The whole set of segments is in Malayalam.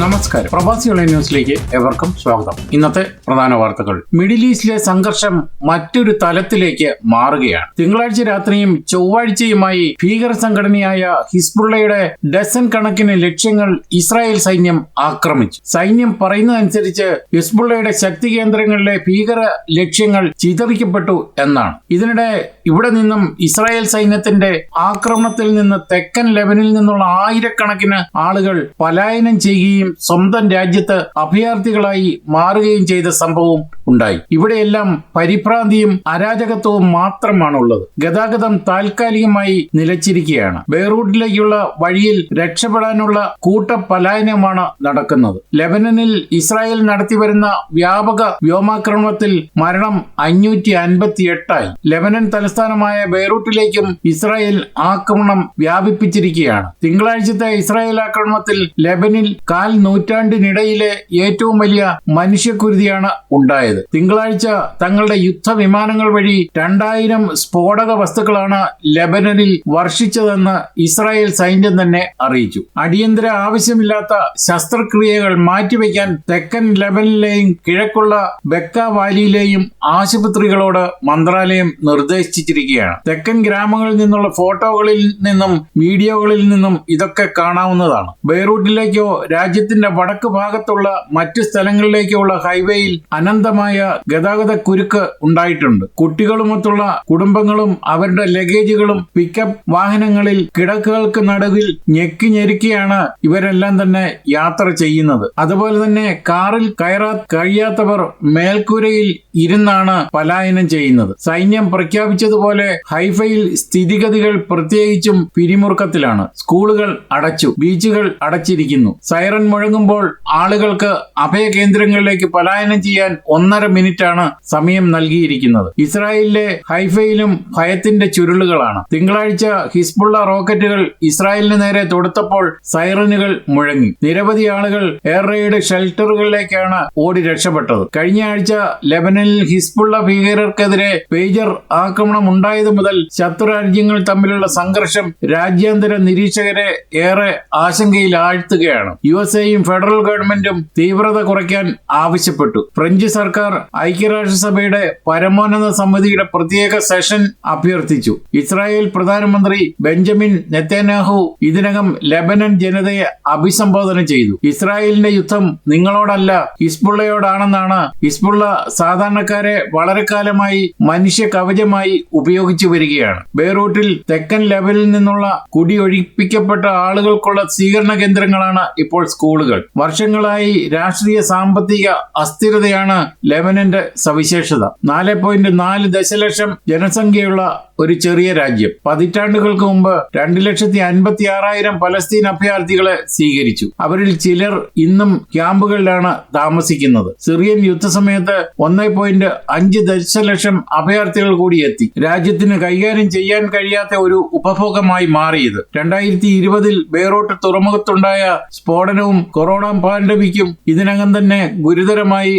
നമസ്കാരം. പ്രവാസി ഓൺലൈൻ ന്യൂസിലേക്ക് എവർക്കും സ്വാഗതം. ഇന്നത്തെ പ്രധാന വാർത്തകൾ. മിഡിൽ ഈസ്റ്റിലെ സംഘർഷം മറ്റൊരു തലത്തിലേക്ക് മാറുകയാണ്. തിങ്കളാഴ്ച രാത്രിയും ചൊവ്വാഴ്ചയുമായി ഭീകര സംഘടനയായ ഹിസ്ബുള്ളയുടെ ഡസൻ കണക്കിന് ലക്ഷ്യങ്ങൾ ഇസ്രായേൽ സൈന്യം ആക്രമിച്ചു. സൈന്യം പറയുന്നതനുസരിച്ച് ഹിസ്ബുള്ളയുടെ ശക്തി കേന്ദ്രങ്ങളിലെ ഭീകര ലക്ഷ്യങ്ങൾ ചിതറിക്കപ്പെട്ടു എന്നാണ്. ഇതിനിടെ ഇവിടെ നിന്നും ഇസ്രായേൽ സൈന്യത്തിന്റെ ആക്രമണത്തിൽ നിന്ന് തെക്കൻ ലെബനിൽ നിന്നുള്ള ആയിരക്കണക്കിന് ആളുകൾ പലായനം ചെയ്യുകയും സ്വന്തം രാജ്യത്ത് അഭയാർത്ഥികളായി മാറുകയും ചെയ്ത സംഭവം ഉണ്ടായി. ഇവിടെയെല്ലാം പരിഭ്രാന്തിയും അരാജകത്വവും മാത്രമാണുള്ളത്. ഗതാഗതം താൽക്കാലികമായി നിലച്ചിരിക്കുകയാണ്. ബെയ്റൂട്ടിലേക്കുള്ള വഴിയിൽ രക്ഷപ്പെടാനുള്ള കൂട്ട പലായനമാണ് നടക്കുന്നത്. ലെബനനിൽ ഇസ്രായേൽ നടത്തിവരുന്ന വ്യാപക വ്യോമാക്രമണത്തിൽ മരണം അഞ്ഞൂറ്റി അൻപത്തി എട്ടായി ലെബനൻ തലസ്ഥാനമായ ബെയ്റൂട്ടിലേക്കും ഇസ്രായേൽ ആക്രമണം വ്യാപിപ്പിച്ചിരിക്കുകയാണ്. തിങ്കളാഴ്ചത്തെ ഇസ്രായേൽ ആക്രമണത്തിൽ ലെബനിൽ കാൽ നൂറ്റാണ്ടിനിടയിലെ ഏറ്റവും വലിയ മനുഷ്യക്കുരുതിയാണ് ഉണ്ടായത്. തിങ്കളാഴ്ച തങ്ങളുടെ യുദ്ധവിമാനങ്ങൾ വഴി രണ്ടായിരം സ്ഫോടക വസ്തുക്കളാണ് ലെബനനിൽ വർഷിച്ചതെന്ന് ഇസ്രായേൽ സൈന്യം തന്നെ അറിയിച്ചു. അടിയന്തര ആവശ്യമില്ലാത്ത ശസ്ത്രക്രിയകൾ മാറ്റിവെക്കാൻ തെക്കൻ ലെബനിലെയും കിഴക്കുള്ള ബെക്ക വാലിയിലെയും ആശുപത്രികളോട് മന്ത്രാലയം നിർദ്ദേശിച്ചിരിക്കുകയാണ്. തെക്കൻ ഗ്രാമങ്ങളിൽ നിന്നുള്ള ഫോട്ടോകളിൽ നിന്നും വീഡിയോകളിൽ നിന്നും ഇതൊക്കെ കാണാവുന്നതാണ്. ബെയ്റൂട്ടിലേക്കോ രാജ്യത്തിന്റെ വടക്ക് ഭാഗത്തുള്ള മറ്റ് സ്ഥലങ്ങളിലേക്കോ ഉള്ള ഹൈവേയിൽ അനന്തമായ ഗതാഗത കുരുക്ക് ഉണ്ടായിട്ടുണ്ട്. കുട്ടികളുമൊത്തുള്ള കുടുംബങ്ങളും അവരുടെ ലഗേജുകളും പിക്കപ്പ് വാഹനങ്ങളിൽ കിടക്കുകൾക്ക് നടുവിൽ ഞെക്കി ഞെരുക്കിയാണ് ഇവരെല്ലാം തന്നെ യാത്ര ചെയ്യുന്നത്. അതുപോലെ തന്നെ കാറിൽ കയറാ കഴിയാത്തവർ മേൽക്കൂരയിൽ ഇരുന്നാണ് പലായനം ചെയ്യുന്നത്. സൈന്യം പ്രഖ്യാപിച്ചതുപോലെ ഹൈഫയിൽ സ്ഥിതിഗതികൾ പ്രത്യേകിച്ചും പിരിമുറുക്കത്തിലാണ്. സ്കൂളുകൾ അടച്ചു ബീച്ചുകൾ അടച്ചിരിക്കുന്നു. സൈറൺ മുഴങ്ങുമ്പോൾ ആളുകൾക്ക് അഭയ കേന്ദ്രങ്ങളിലേക്ക് പലായനം ചെയ്യാൻ ഒന്നര മിനിറ്റാണ് സമയം നൽകിയിരിക്കുന്നത്. ഇസ്രായേലിലെ ഹൈഫയിലും ഭയത്തിന്റെ ചുരുളുകളാണ്. തിങ്കളാഴ്ച ഹിസ്ബുള്ള റോക്കറ്റുകൾ ഇസ്രായേലിന് നേരെ തൊടുത്തപ്പോൾ സൈറനുകൾ മുഴങ്ങി. നിരവധി ആളുകൾ എയർ ഷെൽട്ടറുകളിലേക്കാണ് ഓടി രക്ഷപ്പെട്ടത്. കഴിഞ്ഞ ആഴ്ച ലെബനനിൽ ഹിസ്ബുള്ള ഭീകരർക്കെതിരെ പേജർ ആക്രമണം ഉണ്ടായത് മുതൽ ശത്രുരാജ്യങ്ങൾ തമ്മിലുള്ള സംഘർഷം രാജ്യാന്തര നിരീക്ഷകരെ ഏറെ ആശങ്കയിൽ ആഴ്ത്തുകയാണ് യു എസ് എയും ഫെഡറൽ ഗവൺമെന്റും തീവ്രത കുറയ്ക്കാൻ ആവശ്യപ്പെട്ടു. ഫ്രഞ്ച് സർക്കാർ ഐക്യരാഷ്ട്രസഭയുടെ പരമോന്നത സമിതിയുടെ പ്രത്യേക സെഷൻ അഭ്യർത്ഥിച്ചു. ഇസ്രായേൽ പ്രധാനമന്ത്രി ബെഞ്ചമിൻ നെത്തേനാഹു ഇതിനകം ലെബനൻ ജനതയെ അഭിസംബോധന ചെയ്തു. ഇസ്രായേലിന്റെ യുദ്ധം നിങ്ങളോടല്ല ഹിസ്ബുള്ളയോടാണെന്നാണ് ഹിസ്ബുള്ള സാധാരണക്കാരെ വളരെ കാലമായി മനുഷ്യ കവചമായി ഉപയോഗിച്ചു വരികയാണ്. ബെയ്റൂട്ടിൽ തെക്കൻ ലെവലിൽ നിന്നുള്ള കുടിയൊഴിപ്പിക്കപ്പെട്ട ആളുകൾക്കുള്ള സ്വീകരണ കേന്ദ്രങ്ങളാണ് ഇപ്പോൾ സ്കൂളുകൾ. വർഷങ്ങളായി രാഷ്ട്രീയ സാമ്പത്തിക അസ്ഥിരതയാണ് ലെബനന്റെ സവിശേഷത. നാല് പോയിന്റ് നാല് ദശലക്ഷം ജനസംഖ്യയുള്ള ഒരു ചെറിയ രാജ്യം. പതിറ്റാണ്ടുകൾക്ക് മുമ്പ് രണ്ട് ലക്ഷത്തി അൻപത്തി ആറായിരം പലസ്തീൻ അഭയാർത്ഥികളെ സ്വീകരിച്ചു. അവരിൽ ചിലർ ഇന്നും ക്യാമ്പുകളിലാണ് താമസിക്കുന്നത്. സിറിയൻ യുദ്ധസമയത്ത് ഒന്നേ പോയിന്റ് അഞ്ച് ദശലക്ഷം അഭയാർത്ഥികൾ കൂടി എത്തി. രാജ്യത്തിന് കൈകാര്യം ചെയ്യാൻ കഴിയാത്ത ഒരു ഉപഭോഗമായി മാറിയത്. രണ്ടായിരത്തി ഇരുപതിൽ ബെയ്റൂട്ട് തുറമുഖത്തുണ്ടായ സ്ഫോടനവും കൊറോണ പാൻഡമിക്കും ഇതിനകം തന്നെ ഗുരുതരമായി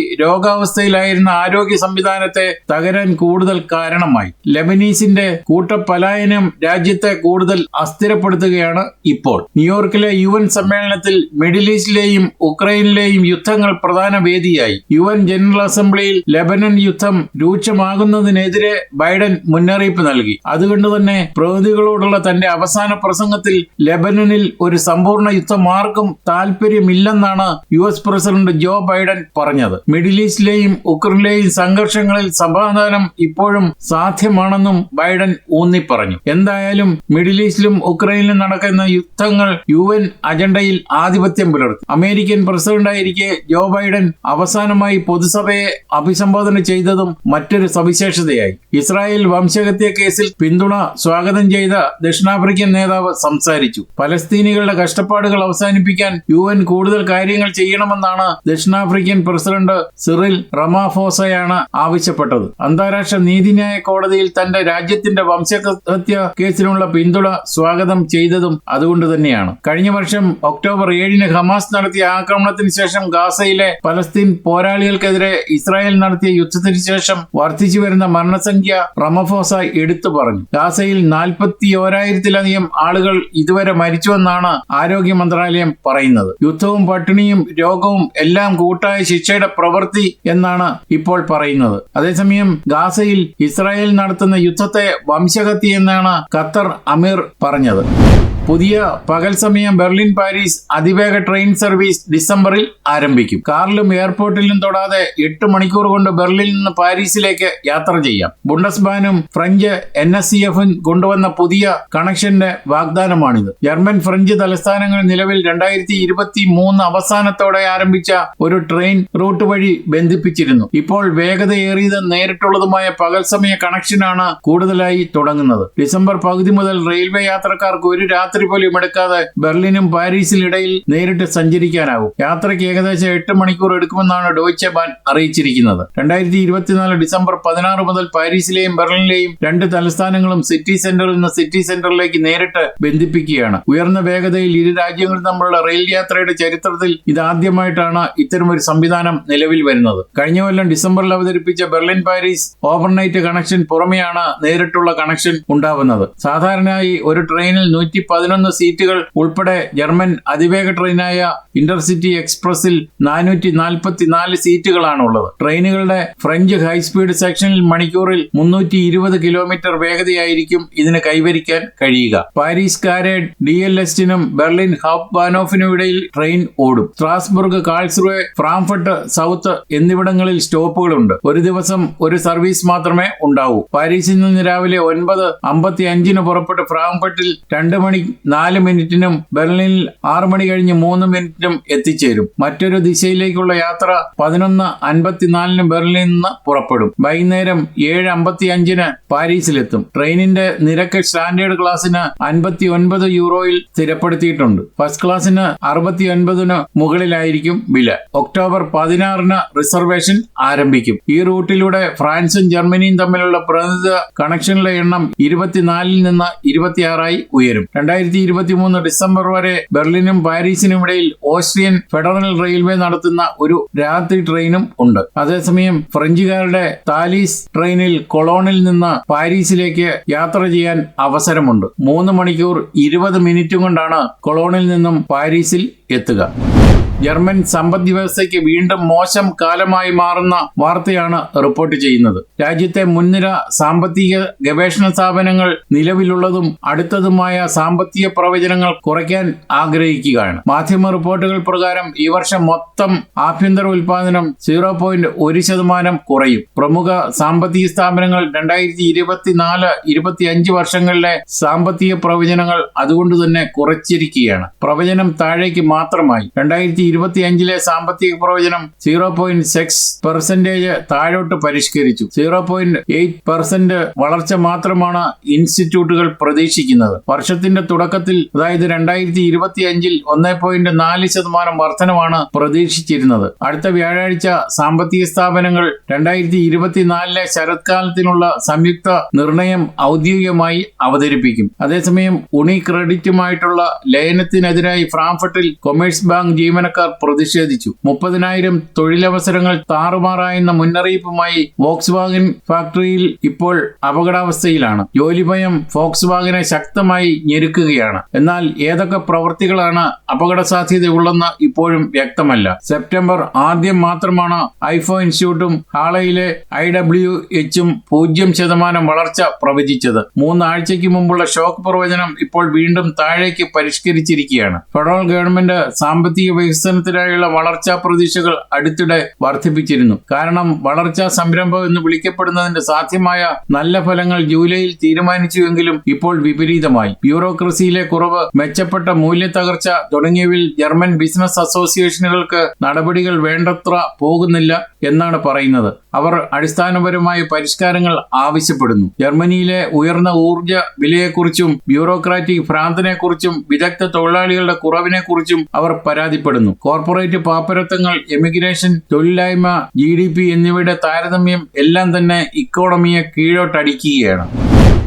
രോഗാവസ്ഥയിലായിരുന്ന ആരോഗ്യ സംവിധാനത്തെ തകരാൻ കൂടുതൽ കാരണമായി. ലെബനീസിന്റെ കൂട്ടപലായനം രാജ്യത്തെ കൂടുതൽ അസ്ഥിരപ്പെടുത്തുകയാണ് ഇപ്പോൾ. ന്യൂയോർക്കിലെ യു എൻ സമ്മേളനത്തിൽ മിഡിൽ ഈസ്റ്റിലെയും ഉക്രൈനിലെയും യുദ്ധങ്ങൾ പ്രധാന വേദിയായി. യു എൻ ജനറൽ അസംബ്ലിയിൽ ലെബനൻ യുദ്ധം രൂക്ഷമാകുന്നതിനെതിരെ ബൈഡൻ മുന്നറിയിപ്പ് നൽകി. അതുകൊണ്ട് തന്നെ പ്രതിനിധികളോടുള്ള തന്റെ അവസാന പ്രസംഗത്തിൽ ലെബനനിൽ ഒരു സമ്പൂർണ യുദ്ധം ആർക്കും താല്പര്യമില്ലെന്നാണ് U S president Joe Biden പറഞ്ഞത്. മിഡിൽ ഈസ്റ്റിലെയും ഉക്രൈനിലെയും സംഘർഷങ്ങളിൽ സമാധാനം ഇപ്പോഴും സാധ്യമാണെന്നും ബൈഡൻ ഊന്നി പറഞ്ഞു എന്തായാലും മിഡിൽ ഈസ്റ്റിലും ഉക്രൈനിലും നടക്കുന്ന യുദ്ധങ്ങൾ യു എൻ അജണ്ടയിൽ ആധിപത്യം പുലർത്തി. അമേരിക്കൻ പ്രസിഡന്റായിരിക്കെ ജോ ബൈഡൻ അവസാനമായി പൊതുസഭയെ അഭിസംബോധന ചെയ്തതും മറ്റൊരു സവിശേഷതയായി. ഇസ്രായേൽ വംശഹത്യ കേസിൽ പിന്തുണ സ്വാഗതം ചെയ്ത ദക്ഷിണാഫ്രിക്കൻ നേതാവ് സംസാരിച്ചു. പലസ്തീനികളുടെ കഷ്ടപ്പാടുകൾ അവസാനിപ്പിക്കാൻ യു എൻ കൂടുതൽ കാര്യങ്ങൾ ചെയ്യണമെന്നാണ് ദക്ഷിണാഫ്രിക്കൻ പ്രസിഡന്റ് സിറിൽ റമാഫോസയാണ് ആവശ്യപ്പെട്ടത്. അന്താരാഷ്ട്ര നീതിന്യായ കോടതിയിൽ തന്റെ രാജ്യത്തിന്റെ വംശഹത്യ കേസിനുള്ള പിന്തുണ സ്വാഗതം ചെയ്തതും അതുകൊണ്ട് തന്നെയാണ്. കഴിഞ്ഞ വർഷം ഒക്ടോബർ ഏഴിന് ഹമാസ് നടത്തിയ ആക്രമണത്തിന് ശേഷം ഗാസയിലെ പലസ്തീൻ പോരാളികൾക്കെതിരെ ഇസ്രായേൽ നടത്തിയ യുദ്ധത്തിന് ശേഷം വർദ്ധിച്ചു വരുന്ന മരണസംഖ്യ റമഫോസ എടുത്തു പറഞ്ഞു. ഗാസയിൽ നാൽപ്പത്തി ഓരായിരത്തിലധികം ആളുകൾ ഇതുവരെ മരിച്ചുവെന്നാണ് ആരോഗ്യ മന്ത്രാലയം പറയുന്നത്. യുദ്ധവും പട്ടിണിയും രോഗവും എല്ലാം കൂട്ടായ ശിക്ഷയുടെ പ്രവൃത്തി എന്നാണ് ഇപ്പോൾ പറയുന്നത്. അതേസമയം ഗാസയിൽ ഇസ്രായേൽ നടത്തുന്ന യുദ്ധത്തെ വംശഹത്യ എന്നാണ് ഖത്തർ അമീർ പറഞ്ഞത്. പുതിയ പകൽ സമയം ബെർലിൻ പാരീസ് അതിവേഗ ട്രെയിൻ സർവീസ് ഡിസംബറിൽ ആരംഭിക്കും. കാറിലും എയർപോർട്ടിലും തൊടാതെ എട്ട് മണിക്കൂർ കൊണ്ട് ബെർലിനിൽ നിന്ന് പാരീസിലേക്ക് യാത്ര ചെയ്യാം. ബുണ്ടസ്ബാനും ഫ്രഞ്ച് എൻ എസ് സി എഫും കൊണ്ടുവന്ന പുതിയ കണക്ഷന്റെ വാഗ്ദാനമാണിത്. ജർമ്മൻ ഫ്രഞ്ച് തലസ്ഥാനങ്ങൾ നിലവിൽ രണ്ടായിരത്തി ഇരുപത്തി മൂന്ന് അവസാനത്തോടെ ആരംഭിച്ച ഒരു ട്രെയിൻ റൂട്ട് വഴി ബന്ധിപ്പിച്ചിരുന്നു. ഇപ്പോൾ വേഗതയേറിയത് നേരിട്ടുള്ളതുമായ പകൽ സമയ കണക്ഷനാണ് കൂടുതലായി തുടങ്ങുന്നത്. ഡിസംബർ പകുതി മുതൽ റെയിൽവേ യാത്രക്കാർക്ക് ഒരു രാത്രി പോലും എടുക്കാതെ ബെർലിനും പാരീസിലും ഇടയിൽ നേരിട്ട് സഞ്ചരിക്കാനാവും. യാത്രയ്ക്ക് ഏകദേശം എട്ട് മണിക്കൂർ എടുക്കുമെന്നാണ് ഡോയ്ച്ചെ ബാൻ അറിയിച്ചിരിക്കുന്നത്. രണ്ടായിരത്തി ഇരുപത്തിനാല് ഡിസംബർ പതിനാറ് മുതൽ പാരീസിലെയും ബെർലിനിലെയും രണ്ട് തലസ്ഥാനങ്ങളും സിറ്റി സെന്ററിൽ നിന്ന് സിറ്റി സെന്ററിലേക്ക് നേരിട്ട് ബന്ധിപ്പിക്കുകയാണ്. ഉയർന്ന വേഗതയിൽ ഇരു രാജ്യങ്ങളും തമ്മിലുള്ള റെയിൽ യാത്രയുടെ ചരിത്രത്തിൽ ഇതാദ്യമായിട്ടാണ് ഇത്തരമൊരു സംവിധാനം നിലവിൽ വരുന്നത്. കഴിഞ്ഞ കൊല്ലം ഡിസംബറിൽ അവതരിപ്പിച്ച ബെർലിൻ പാരീസ് ഓവർനൈറ്റ് കണക്ഷൻ പുറമെയാണ് നേരിട്ടുള്ള കണക്ഷൻ ഉണ്ടാവുന്നത്. സാധാരണയായി ഒരു ട്രെയിനിൽ നൂറ്റി പതിനൊന്ന് സീറ്റുകൾ ഉൾപ്പെടെ ജർമ്മൻ അതിവേഗ ട്രെയിനായ ഇന്റർസിറ്റി എക്സ്പ്രസിൽ നാനൂറ്റി നാൽപ്പത്തി നാല് സീറ്റുകളാണ് ഉള്ളത് ട്രെയിനുകളുടെ ഫ്രഞ്ച് ഹൈസ്പീഡ് സെക്ഷനിൽ മണിക്കൂറിൽ മുന്നൂറ്റി ഇരുപത് കിലോമീറ്റർ വേഗതയായിരിക്കും ഇതിന് കൈവരിക്കാൻ കഴിയുക. പാരീസ് കാരേഡ് ഡി എൽ എസ്റ്റിനും ബെർലിൻ ഹാഫ് ബാനോഫിനും ഇടയിൽ ട്രെയിൻ ഓടും. സ്ട്രാസ്ബർഗ് കാൾസ്റുവെ ഫ്രാങ്ക്ഫർട്ട് സൗത്ത് എന്നിവിടങ്ങളിൽ സ്റ്റോപ്പുകളുണ്ട്. ഒരു ദിവസം ഒരു സർവീസ് മാത്രമേ ഉണ്ടാവൂ. പാരീസിൽ നിന്ന് രാവിലെ ഒൻപത് അമ്പത്തി അഞ്ചിന് പുറപ്പെട്ട് ഫ്രാങ്ക്ഫർട്ടിൽ രണ്ട് മണി നാല് മിനിറ്റിനും ബെർലിനിൽ ആറു മണി കഴിഞ്ഞ് മൂന്ന് മിനിറ്റിനും എത്തിച്ചേരും. മറ്റൊരു ദിശയിലേക്കുള്ള യാത്ര പതിനൊന്ന് അൻപത്തിനാലിന് ബെർലിനിൽ നിന്ന് പുറപ്പെടും. വൈകുന്നേരം ഏഴ് അമ്പത്തി അഞ്ചിന് പാരീസിലെത്തും. ട്രെയിനിന്റെ നിരക്ക് സ്റ്റാൻഡേർഡ് ക്ലാസ്സിന് അൻപത്തി ഒൻപത് യൂറോയിൽ സ്ഥിരപ്പെടുത്തിയിട്ടുണ്ട്. ഫസ്റ്റ് ക്ലാസ്സിന് അറുപത്തി ഒൻപതിന് മുകളിലായിരിക്കും വില. ഒക്ടോബർ പതിനാറിന് റിസർവേഷൻ ആരംഭിക്കും. ഈ റൂട്ടിലൂടെ ഫ്രാൻസും ജർമ്മനിയും തമ്മിലുള്ള പ്രതിനിധ കണക്ഷനിലെ എണ്ണം ഇരുപത്തിനാലിൽ നിന്ന് ഇരുപത്തിയാറായി ഉയരും. രണ്ടായിരത്തി ഇരുപത്തി മൂന്ന് ഡിസംബർ വരെ ബെർലിനും പാരീസിനും ഇടയിൽ ഓസ്ട്രിയൻ ഫെഡറൽ റെയിൽവേ നടത്തുന്ന ഒരു രാത്രി ട്രെയിനും ഉണ്ട്. അതേസമയം ഫ്രഞ്ചുകാരുടെ താലീസ് ട്രെയിനിൽ കൊളോണിൽ നിന്ന് പാരീസിലേക്ക് യാത്ര ചെയ്യാൻ അവസരമുണ്ട്. മൂന്ന് മണിക്കൂർ ഇരുപത് മിനിറ്റും കൊണ്ടാണ് കൊളോണിൽ നിന്നും പാരീസിൽ എത്തുക. ജർമ്മൻ സമ്പദ് വ്യവസ്ഥയ്ക്ക് വീണ്ടും മോശം കാലമായി മാറുന്ന വാർത്തയാണ് റിപ്പോർട്ട് ചെയ്യുന്നത്. രാജ്യത്തെ മുൻനിര സാമ്പത്തിക ഗവേഷണ സ്ഥാപനങ്ങൾ നിലവിലുള്ളതും അടുത്തതുമായ സാമ്പത്തിക പ്രവചനങ്ങൾ കുറയ്ക്കാൻ ആഗ്രഹിക്കുകയാണ്. മാധ്യമ റിപ്പോർട്ടുകൾ പ്രകാരം ഈ വർഷം മൊത്തം ആഭ്യന്തര ഉൽപാദനം സീറോ പോയിന്റ് ഒരു ശതമാനം കുറയും. പ്രമുഖ സാമ്പത്തിക സ്ഥാപനങ്ങൾ രണ്ടായിരത്തി ഇരുപത്തിനാല് ഇരുപത്തി അഞ്ച് വർഷങ്ങളിലെ സാമ്പത്തിക പ്രവചനങ്ങൾ അതുകൊണ്ട് തന്നെ കുറച്ചിരിക്കുകയാണ്. പ്രവചനം താഴേക്ക് മാത്രമായി. രണ്ടായിരത്തി ഇരുപത്തി അഞ്ചിലെ സാമ്പത്തിക പ്രവചനം സീറോ പോയിന്റ് സിക്സ് പെർസെന്റേജ് താഴോട്ട് പരിഷ്കരിച്ചു. സീറോ പോയിന്റ് എയ്റ്റ് പെർസെന്റ് വളർച്ച മാത്രമാണ് ഇൻസ്റ്റിറ്റ്യൂട്ടുകൾ പ്രതീക്ഷിക്കുന്നത്. വർഷത്തിന്റെ തുടക്കത്തിൽ അതായത് രണ്ടായിരത്തി ഇരുപത്തി അഞ്ചിൽ ഒന്നേ പോയിന്റ് നാല് ശതമാനം വർധനമാണ് പ്രതീക്ഷിച്ചിരുന്നത്. അടുത്ത വ്യാഴാഴ്ച സാമ്പത്തിക സ്ഥാപനങ്ങൾ രണ്ടായിരത്തി ഇരുപത്തിനാലിലെ ശരത്കാലത്തിനുള്ള സംയുക്ത നിർണയം ഔദ്യോഗികമായി അവതരിപ്പിക്കും. അതേസമയം ഉണി ക്രെഡിറ്റുമായിട്ടുള്ള ലയനത്തിനെതിരായി ഫ്രാങ്ക്ഫർട്ടിൽ കൊമേഴ്സ് ബാങ്ക് ജീവനക്കാർ പ്രതിഷേധിച്ചു. മുപ്പതിനായിരം തൊഴിലവസരങ്ങൾ താറുമാറായെന്ന മുന്നറിയിപ്പുമായി വോക്സ് വാഗൻ ഫാക്ടറിയിൽ ഇപ്പോൾ അപകടാവസ്ഥയിലാണ്. ജോലിഭയം ഫോക്സ് വാഗനെ ശക്തമായി ഞെരുക്കുകയാണ്. എന്നാൽ ഏതൊക്കെ പ്രവൃത്തികളാണ് അപകട സാധ്യതയുള്ളെന്ന് ഇപ്പോഴും വ്യക്തമല്ല. സെപ്റ്റംബർ ആദ്യം മാത്രമാണ് ഐഫോ ഇൻസ്റ്റിറ്റ്യൂട്ടും ഹാളയിലെ ഐ ഡബ്ല്യു എച്ചും പൂജ്യം ശതമാനം വളർച്ച പ്രവചിച്ചത്. മൂന്നാഴ്ചയ്ക്ക് മുമ്പുള്ള ഷോക്ക് പ്രവചനം ഇപ്പോൾ വീണ്ടും താഴേക്ക് പരിഷ്കരിച്ചിരിക്കുകയാണ്. ഫെഡറൽ ഗവൺമെന്റ് സാമ്പത്തിക വികസനത്തിനായുള്ള വളർച്ചാ പ്രതീക്ഷകൾ അടുത്തിടെ വർദ്ധിപ്പിച്ചിരുന്നു. കാരണം വളർച്ചാ സംരംഭം എന്ന് വിളിക്കപ്പെടുന്നതിന്റെ സാധ്യമായ നല്ല ഫലങ്ങൾ ജൂലൈയിൽ തീരുമാനിച്ചുവെങ്കിലും ഇപ്പോൾ വിപരീതമായി. ബ്യൂറോക്രസിയിലെ കുറവ് മെച്ചപ്പെട്ട മൂല്യ തകർച്ച തുടങ്ങിയവയിൽ ജർമ്മൻ ബിസിനസ് അസോസിയേഷനുകൾക്ക് നടപടികൾ വേണ്ടത്ര പോകുന്നില്ല എന്നാണ് പറയുന്നത്. അവർ അടിസ്ഥാനപരമായ പരിഷ്കാരങ്ങൾ ആവശ്യപ്പെടുന്നു. ജർമ്മനിയിലെ ഉയർന്ന ഊർജ വിലയെക്കുറിച്ചും ബ്യൂറോക്രാറ്റിക് ഭ്രാന്തിനെക്കുറിച്ചും വിദഗ്ധ തൊഴിലാളികളുടെ കുറവിനെക്കുറിച്ചും അവർ പരാതിപ്പെടുന്നു. കോർപ്പറേറ്റ് പാപ്പരത്വങ്ങൾ എമിഗ്രേഷൻ തൊഴിലില്ലായ്മ ജി ഡി പി എന്നിവയുടെ താരതമ്യം എല്ലാം തന്നെ ഇക്കോണമിയെ കീഴോട്ടടിക്കുകയാണ്.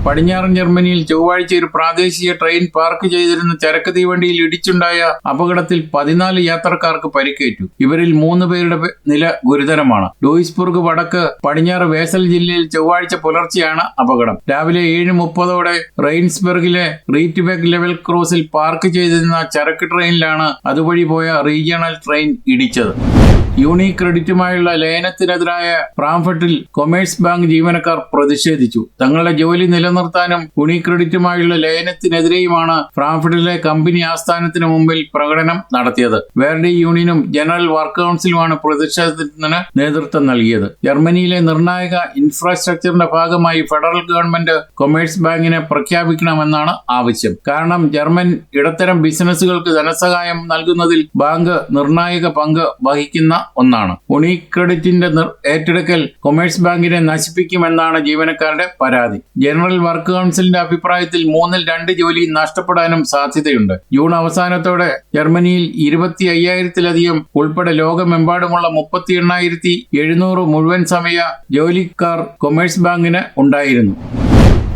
പടിഞ്ഞാറൻ ജർമ്മനിയിൽ ചൊവ്വാഴ്ച ഒരു പ്രാദേശിക ട്രെയിൻ പാർക്ക് ചെയ്തിരുന്ന ചരക്ക് തീവണ്ടിയിൽ ഇടിച്ചുണ്ടായ അപകടത്തിൽ പതിനാല് യാത്രക്കാർക്ക് പരിക്കേറ്റു. ഇവരിൽ മൂന്ന് പേരുടെ നില ഗുരുതരമാണ്. ലൂയിസ്ബുർഗ് വടക്ക് പടിഞ്ഞാറ് വേസൽ ജില്ലയിൽ ചൊവ്വാഴ്ച പുലർച്ചെയാണ് അപകടം. രാവിലെ ഏഴ് മുപ്പതോടെ റെയിൻസ്ബർഗിലെ റീറ്റ്ബെഗ് ലെവൽ ക്രോസിൽ പാർക്ക് ചെയ്തിരുന്ന ചരക്ക് ട്രെയിനിലാണ് അതുവഴി പോയ റീജിയണൽ ട്രെയിൻ ഇടിച്ചത്. യൂണി ക്രെഡിറ്റുമായുള്ള ലയനത്തിനെതിരായ പ്രാംഫട്ടിൽ കൊമേഴ്സ് ബാങ്ക് ജീവനക്കാർ പ്രതിഷേധിച്ചു. തങ്ങളുടെ ജോലി നിലനിർത്താനും യൂണി ക്രെഡിറ്റുമായുള്ള ലയനത്തിനെതിരെയുമാണ് പ്രാംഫട്ടിലെ കമ്പനി ആസ്ഥാനത്തിന് മുമ്പിൽ പ്രകടനം നടത്തിയത്. വേർഡി യൂണിയനും ജനറൽ വർക്ക് കൗൺസിലുമാണ് പ്രതിഷേധത്തിന് നേതൃത്വം നൽകിയത്. ജർമ്മനിയിലെ നിർണായക ഇൻഫ്രാസ്ട്രക്ചറിന്റെ ഭാഗമായി ഫെഡറൽ ഗവൺമെന്റ് കൊമേഴ്സ് ബാങ്കിനെ പ്രഖ്യാപിക്കണമെന്നാണ് ആവശ്യം. കാരണം ജർമ്മൻ ഇടത്തരം ബിസിനസ്സുകൾക്ക് ധനസഹായം നൽകുന്നതിൽ ബാങ്ക് നിർണായക പങ്ക് വഹിക്കുന്ന ഒന്നാണ്. ഉണിക്രെഡിറ്റിന്റെ ക്രെഡിറ്റിന്റെ ഏറ്റെടുക്കൽ കൊമേഴ്സ് ബാങ്കിനെ നശിപ്പിക്കുമെന്നാണ് ജീവനക്കാരുടെ പരാതി. ജനറൽ വർക്ക് കൗൺസിലിന്റെ അഭിപ്രായത്തിൽ മൂന്നിൽ രണ്ട് ജോലി നഷ്ടപ്പെടാനും സാധ്യതയുണ്ട്. ജൂൺ അവസാനത്തോടെ ജർമ്മനിയിൽ ഇരുപത്തി അയ്യായിരത്തിലധികം ഉൾപ്പെടെ ലോകമെമ്പാടുമുള്ള മുപ്പത്തി എണ്ണായിരത്തി എഴുന്നൂറ് മുഴുവൻ സമയ ജോലിക്കാർ കൊമേഴ്സ് ബാങ്കിന് ഉണ്ടായിരുന്നു.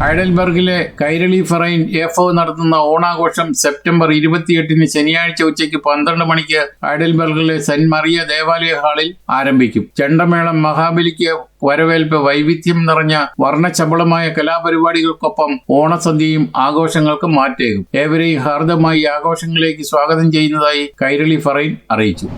ഹൈഡൽബർഗിലെ കൈരളി ഫെറൈൻ എഫ് നടത്തുന്ന ഓണാഘോഷം സെപ്റ്റംബർ ഇരുപത്തിയെട്ടിന് ശനിയാഴ്ച ഉച്ചയ്ക്ക് പന്ത്രണ്ട് മണിക്ക് ഐഡൽബർഗിലെ സെന്റ് മറിയ ദേവാലയ ഹാളിൽ ആരംഭിക്കും. ചെണ്ടമേളം മഹാബലിക്ക് വരവേൽപ്പ് വൈവിധ്യം നിറഞ്ഞ വർണശബളമായ കലാപരിപാടികൾക്കൊപ്പം ഓണസദ്യയും ആഘോഷങ്ങൾക്കും മാറ്റേകും. ഏവരെയും ഹാർദമായി ആഘോഷങ്ങളിലേക്ക് സ്വാഗതം ചെയ്യുന്നതായി കൈരളി ഫറൈൻ അറിയിച്ചു.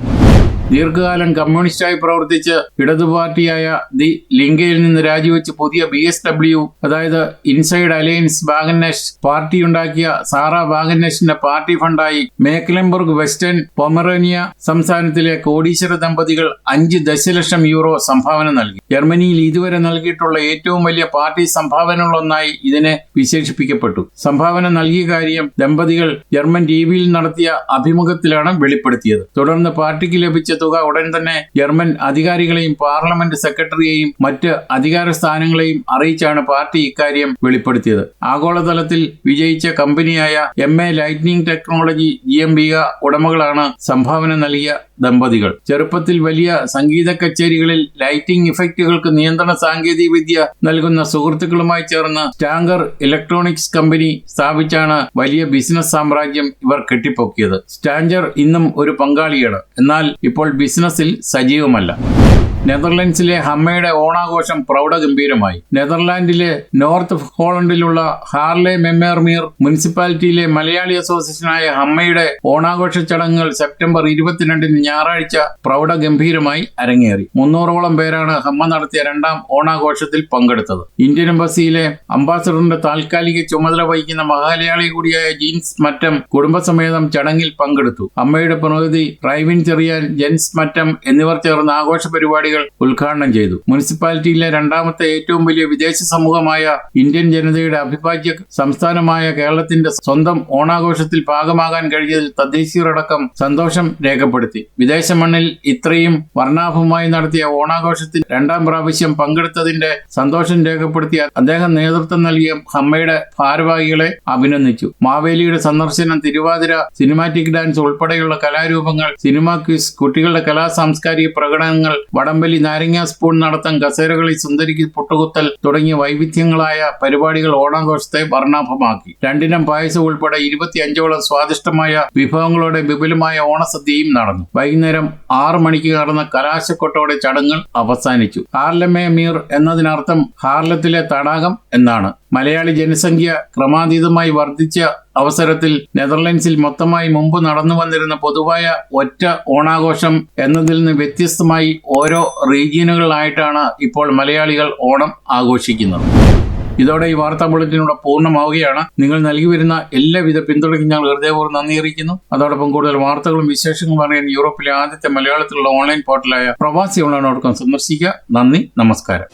ദീർഘകാലം കമ്മ്യൂണിസ്റ്റായി പ്രവർത്തിച്ച് ഇടതു പാർട്ടിയായ ദി ലിങ്കയിൽ നിന്ന് രാജിവെച്ച് പുതിയ ബി എസ് ഡബ്ല്യു അതായത് ഇൻസൈഡ് അലയൻസ് വാഗന്നഷ് പാർട്ടി ഉണ്ടാക്കിയ സാറ വാഗന്നഷിന്റെ പാർട്ടി ഫണ്ടായി മേക്ലംബർഗ് വെസ്റ്റേൺ പൊമറേനിയ സംസ്ഥാനത്തിലെ കോടീശ്വര ദമ്പതികൾ അഞ്ച് ദശലക്ഷം യൂറോ സംഭാവന നൽകി. ജർമ്മനിയിൽ ഇതുവരെ നൽകിയിട്ടുള്ള ഏറ്റവും വലിയ പാർട്ടി സംഭാവനകളൊന്നായി ഇതിനെ വിശേഷിപ്പിക്കപ്പെട്ടു. സംഭാവന നൽകിയ കാര്യം ദമ്പതികൾ ജർമ്മൻ ടിവിയിൽ നടത്തിയ അഭിമുഖത്തിലാണ് വെളിപ്പെടുത്തിയത്. തുടർന്ന് പാർട്ടിക്ക് ലഭിച്ച തുക ഉടൻ തന്നെ ജർമ്മൻ അധികാരികളെയും പാർലമെന്റ് സെക്രട്ടറിയെയും മറ്റ് അധികാര സ്ഥാനങ്ങളെയും അറിയിച്ചാണ് പാർട്ടി ഇക്കാര്യം വെളിപ്പെടുത്തിയത്. ആഗോളതലത്തിൽ വിജയിച്ച കമ്പനിയായ M A lightning technology G M B ഉടമകളാണ് സംഭാവന നൽകിയ ദമ്പതികൾ. ചെറുപ്പത്തിൽ വലിയ സംഗീത കച്ചേരികളിൽ ലൈറ്റിംഗ് ഇഫക്റ്റുകൾക്ക് നിയന്ത്രണ സാങ്കേതിക വിദ്യ നൽകുന്ന സുഹൃത്തുക്കളുമായി ചേർന്ന് സ്റ്റാങ്കർ ഇലക്ട്രോണിക്സ് കമ്പനി സ്ഥാപിച്ചാണ് വലിയ ബിസിനസ് സാമ്രാജ്യം ഇവർ കെട്ടിപ്പൊക്കിയത്. സ്റ്റാഞ്ചർ ഇന്നും ഒരു പങ്കാളിയാണ്. എന്നാൽ ഇപ്പോൾ ബിസിനസ്സിൽ സജീവമല്ല. നെതർലൻഡ്സിലെ ഹമ്മയുടെ ഓണാഘോഷം പ്രൗഢഗംഭീരമായി. നെതർലാൻഡിലെ നോർത്ത് ഹോളണ്ടിലുള്ള ഹാർലെ മെമ്മേർമീർ മുനിസിപ്പാലിറ്റിയിലെ മലയാളി അസോസിയേഷനായ ഹമ്മയുടെ ഓണാഘോഷ ചടങ്ങുകൾ സെപ്റ്റംബർ ഇരുപത്തിരണ്ടിന് ഞായറാഴ്ച പ്രൗഢഗംഭീരമായി അരങ്ങേറി. മുന്നൂറോളം പേരാണ് ഹമ്മ നടത്തിയ രണ്ടാം ഓണാഘോഷത്തിൽ പങ്കെടുത്തത്. ഇന്ത്യൻ എംബസിയിലെ അംബാസഡറിന്റെ താൽക്കാലിക ചുമതല വഹിക്കുന്ന മഹാലയാളി കൂടിയായ ജീൻസ് മറ്റം കുടുംബസമേതം ചടങ്ങിൽ പങ്കെടുത്തു. അമ്മയുടെ പ്രതിനിധി റൈവിൻ ചെറിയാൻ ജെൻസ് മറ്റം എന്നിവർ ചേർന്ന ആഘോഷ പരിപാടികൾ ഉദ്ഘാടനം ചെയ്തു. മുനിസിപ്പാലിറ്റിയിലെ രണ്ടാമത്തെ ഏറ്റവും വലിയ വിദേശ സമൂഹമായ ഇന്ത്യൻ ജനതയുടെ അഭിഭാജ്യ സംസ്ഥാനമായ കേരളത്തിന്റെ സ്വന്തം ഓണാഘോഷത്തിൽ ഭാഗമാകാൻ കഴിഞ്ഞതിൽ തദ്ദേശീയരടക്കം സന്തോഷം രേഖപ്പെടുത്തി. വിദേശ മണ്ണിൽ ഇത്രയും വർണാഭമായി നടത്തിയ ഓണാഘോഷത്തിൽ രണ്ടാം പ്രാവശ്യം പങ്കെടുത്തതിന്റെ സന്തോഷം രേഖപ്പെടുത്തിയ അദ്ദേഹം നേതൃത്വം നൽകിയ ഹമ്മയുടെ ഭാരവാഹികളെ അഭിനന്ദിച്ചു. മാവേലിയുടെ സന്ദർശനം തിരുവാതിര സിനിമാറ്റിക് ഡാൻസ് ഉൾപ്പെടെയുള്ള കലാരൂപങ്ങൾ സിനിമാ ക്വിസ് കുട്ടികളുടെ കലാ സാംസ്കാരിക പ്രകടനങ്ങൾ വടംവലി നാരങ്ങ സ്പൂൺ നടത്തം കസേരകളി സുന്ദരിക്ക് പൊട്ടുകുത്തൽ തുടങ്ങിയ വൈവിധ്യങ്ങളായ പരിപാടികൾ ഓണാഘോഷത്തെ വർണാഭമാക്കി. രണ്ടിനം പായസം ഉൾപ്പെടെ ഇരുപത്തിയഞ്ചോളം സ്വാദിഷ്ടമായ വിഭവങ്ങളോടെ വിപുലമായ ഓണസദ്യയും നടന്നു. വൈകുന്നേരം ആറ് മണിക്ക് നടന്ന കലാശക്കൊട്ടോടെ ചടങ്ങുകൾ അവസാനിച്ചു. ഹാർലമേ മീർ എന്നതിനർത്ഥം ഹാർലത്തിലെ തടാകം എന്നാണ്. മലയാളി ജനസംഖ്യ ക്രമാതീതമായി വർദ്ധിച്ച അവസരത്തിൽ നെതർലൻഡ്സിൽ മൊത്തമായി മുമ്പ് നടന്നു വന്നിരുന്ന പൊതുവായ ഒറ്റ ഓണാഘോഷം എന്നതിൽ നിന്ന് വ്യത്യസ്തമായി ഓരോ റീജിയനുകളിലായിട്ടാണ് ഇപ്പോൾ മലയാളികൾ ഓണം ആഘോഷിക്കുന്നത്. ഇതോടെ ഈ വാർത്താ ബുള്ളറ്റിനൂടെ പൂർണമാവുകയാണ്. നിങ്ങൾ നൽകി വരുന്ന എല്ലാവിധ പിന്തുണയ്ക്കും ഞങ്ങൾ ഹൃദയപൂർവം നന്ദി അറിയിക്കുന്നു. അതോടൊപ്പം കൂടുതൽ വാർത്തകളും വിശേഷങ്ങളും അറിയാൻ യൂറോപ്പിലെ ആദ്യത്തെ മലയാളത്തിലുള്ള ഓൺലൈൻ പോർട്ടലായ പ്രവാസി ഓൺലൈൻ ഡോട്ട് സന്ദർശിക്കുക. നന്ദി നമസ്കാരം.